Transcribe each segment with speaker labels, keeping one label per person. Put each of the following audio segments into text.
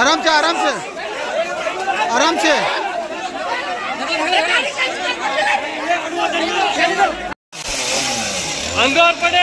Speaker 1: आराम से आराम से आराम से
Speaker 2: अंगावर पडे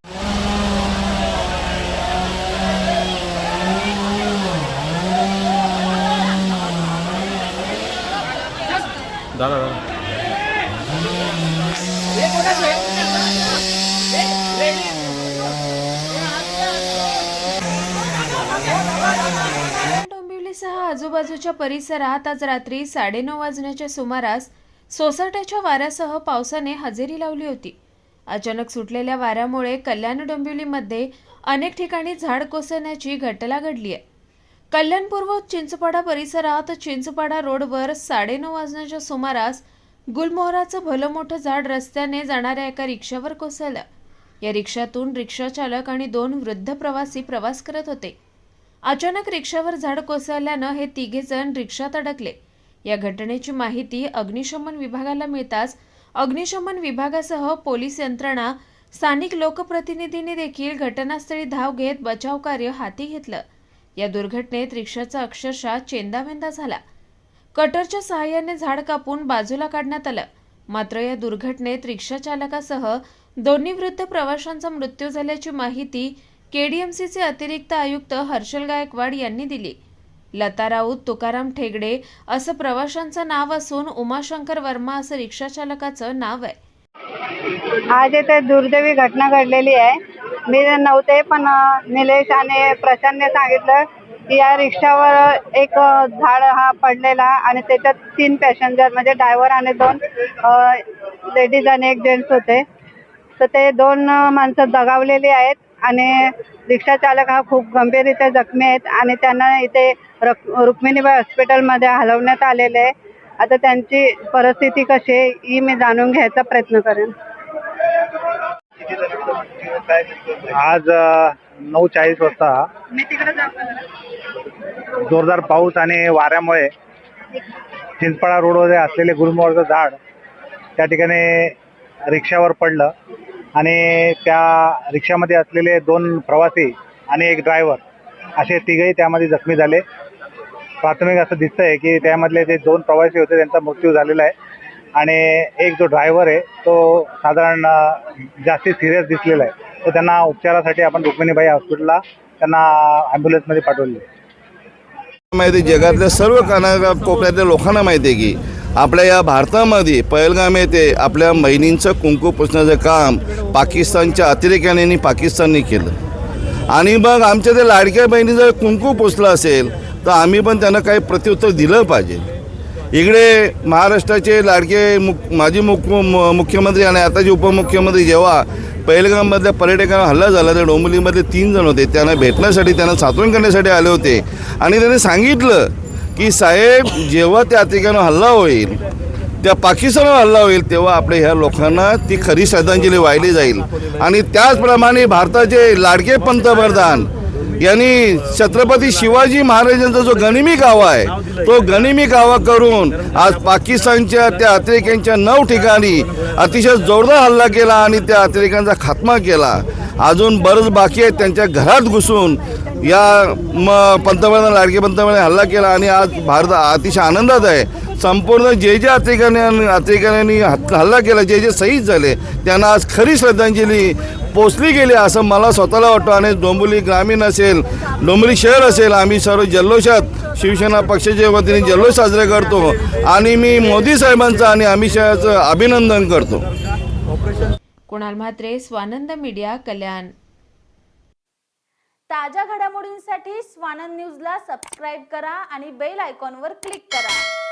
Speaker 3: डोंबिवलीसह आजूबाजूच्या परिसरात आज रात्री साडेनऊ वाजण्याच्या सुमारास सोसाट्याच्या वाऱ्यासह पावसाने हजेरी लावली होती. अचानक सुटलेल्या वाऱ्यामुळे कल्याण डोंबिवलीमध्ये अनेक ठिकाणी झाड कोसळण्याची घटना घडली आहे. कल्याणपूर्व चिंचपाडा परिसरात चिंचपाडा रोडवर साडेनऊ वाजण्याच्या सुमारास गुलमोहराचं भलं मोठं झाड रस्त्याने जाणाऱ्या एका रिक्षावर कोसळलं. या रिक्षातून रिक्षा चालक आणि दोन वृद्ध प्रवासी प्रवास करत होते. अचानक रिक्षावर झाड कोसळल्यानं हे तिघे जण रिक्षात अडकले. या घटनेची माहिती अग्निशमन विभागाला मिळताच अग्निशमन विभागासह पोलीस यंत्रणा स्थानिक लोकप्रतिनिधींनी देखील घटनास्थळी धाव घेत बचाव कार्य हाती घेतलं. या दुर्घटनेत रिक्षाचा अक्षरशः चेंदामेंदा झाला. कटरच्या सहाय्याने झाड कापून बाजूला काढण्यात आलं. मात्र या दुर्घटनेत रिक्षा चालकासह दोन्ही वृद्ध प्रवाशांचा मृत्यू झाल्याची माहिती केडीएमसीचे अतिरिक्त आयुक्त हर्षल गायकवाड यांनी दिली. लता राऊत तुकाराम ठेगडे असं प्रवाशांचं नाव असून उमाशंकर वर्मा असं रिक्षा चालकाचं नाव आहे.
Speaker 4: आज इथे दुर्दैवी घटना घडलेली आहे. मी नव्हते पण निलेश आणि प्रशांतने सांगितलं की या रिक्षावर एक झाड हा पडलेला आणि त्याच्यात तीन पॅसेंजर म्हणजे ड्रायव्हर आणि दोन लेडीज आणि एक जेंट्स होते. तर ते दोन माणसं दगावलेली आहेत आणि रिक्षा चालक हा खूप गंभीररीत्या जखमी आहेत आणि त्यांना इथे रक रुक्मिणीबाई हॉस्पिटलमध्ये हलवण्यात आलेले आहे. आता त्यांची परिस्थिती कशी आहे ही मी जाणून घ्यायचा प्रयत्न करेन.
Speaker 5: आज नऊ चाळीस वाजता
Speaker 4: मी तिकडे जातो
Speaker 5: जोरदार पाऊस आणि वाऱ्यामुळे चिंचपाडा रोडवर असलेले गुलमोहरचं झाड त्या ठिकाणी रिक्षावर पडलं आणि त्या रिक्षामध्ये असलेले दोन प्रवासी आणि एक ड्रायव्हर असे तिघही त्यामध्ये जखमी झाले. प्राथमिक असं दिसतंय की त्यामधले जे दोन प्रवासी होते त्यांचा मृत्यू झालेला आहे आणि एक जो ड्रायव्हर आहे तो साधारण अ, जास्ती सिरियस दिसलेला आहे. तर त्यांना उपचारासाठी आपण रुक्मिणीबाई हॉस्पिटलला त्यांना ॲम्ब्युलन्समध्ये पाठवले.
Speaker 6: माहिती आहे, जगातल्या सर्व काना कोपऱ्यातल्या लोकांना माहिती आहे की आपल्या या भारतामध्ये पहलगाम येथे आपल्या बहिणींचं कुंकू पुसण्याचं काम पाकिस्तानच्या अतिरेक्याने आणि पाकिस्तानने केलं. आणि मग आमच्या त्या लाडक्या बहिणी जर कुंकू पुसलं असेल तर आम्ही पण त्यांना काही प्रत्युत्तर दिलं पाहिजे. इकडे महाराष्ट्राचे लाडके मुख माजी मुख मुख्यमंत्री आणि आताचे उपमुख्यमंत्री जेव्हा पहिलगाममधल्या पर्यटकांना हल्ला झाला तर डोंबिवलीमध्ये तीन जण होते. त्यांना भेटण्यासाठी त्यांना सातवण करण्यासाठी आले होते. आणि त्यांनी सांगितलं की साहेब जेव्हा त्या ठिकाणी हल्ला होईल त्या पाकिस्तानवर हल्ला होईल तेव्हा आपल्या ह्या लोकांना ती खरी श्रद्धांजली वाहिली जाईल. आणि त्याचप्रमाणे भारताचे लाडके पंतप्रधान यांनी छत्रपती शिवाजी महाराजांचा जो गनिमी गावा आहे तो गनिमी गावा करून आज पाकिस्तानच्या त्या अतिरेक्यांच्या नऊ ठिकाणी अतिशय जोरदार हल्ला केला आणि त्या अतिरेक्यांचा खात्मा केला. अजून बरंच बाकी आहेत त्यांच्या घरात घुसून या म पंतप्रधान लाडके पंतप्रधान हल्ला केला आणि आज भारत अतिशय आनंदात आहे. संपूर्ण जे जे अतिरेक्यांनी हत- हल्ला केला जे जे शहीद झाले त्यांना आज खरी श्रद्धांजली पोचली गेली असं मला स्वतःला वाटतं. आणि डोंबिवली ग्रामीण असेल डोंबिवली शहर असेल आम्ही सर्व जल्लोषात शिवसेना पक्षाच्या वतीने जल्लोष साजरे करतो. आणि मी मोदी साहेबांचं आणि अमित शहाचं अभिनंदन करतो.
Speaker 3: कुणाल म्हात्रे स्वानंद मीडिया कल्याण.
Speaker 7: ताज्या घडामोडींसाठी स्वानंद न्यूजला सबस्क्राईब करा आणि बेल आयकॉनवर क्लिक करा.